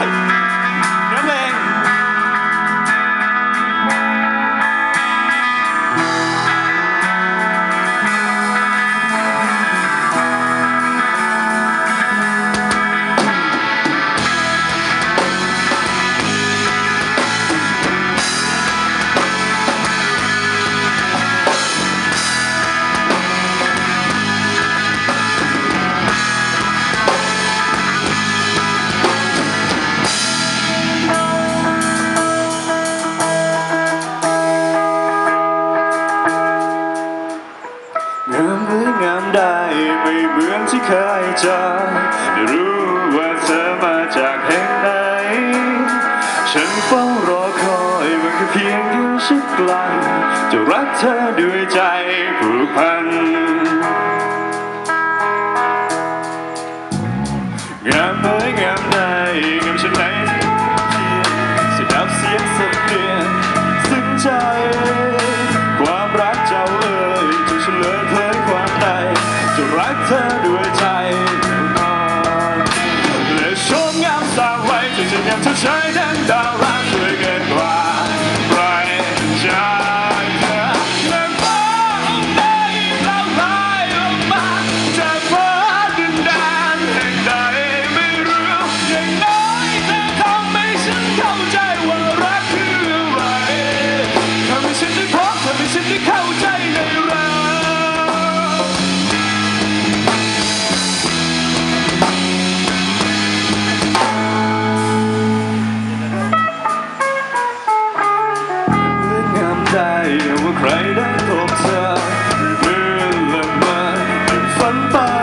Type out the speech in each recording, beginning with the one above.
life. จะรู้ว่าเธอมาจากแห่งไหน ฉันเฝ้ารอคอยมันแค่เพียงแค่ชิดใกล้จะรักเธอด้วยใจผูกพันงามเอ้ยงามใด night and day. one by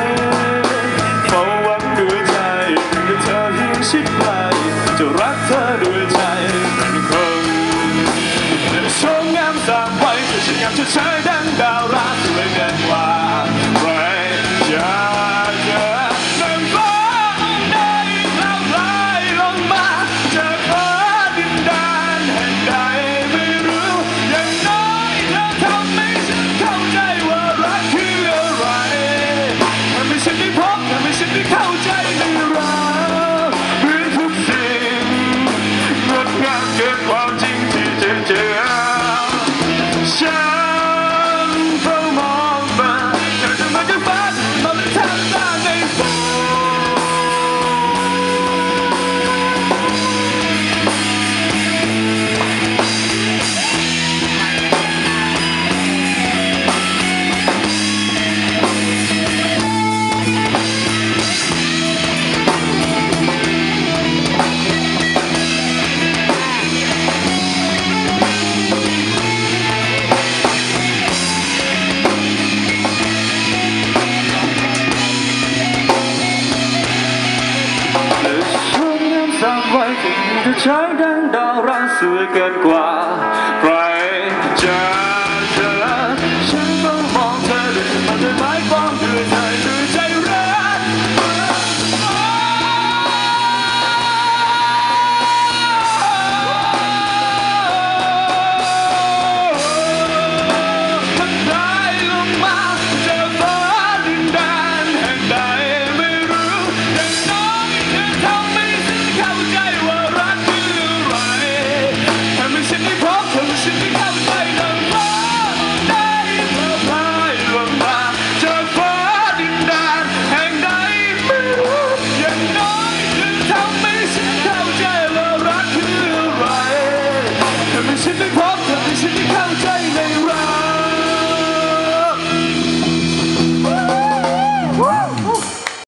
Joe Jackson. ไว้จะใช้ดังดาวร้างสวยเกินกว่า ใครจะ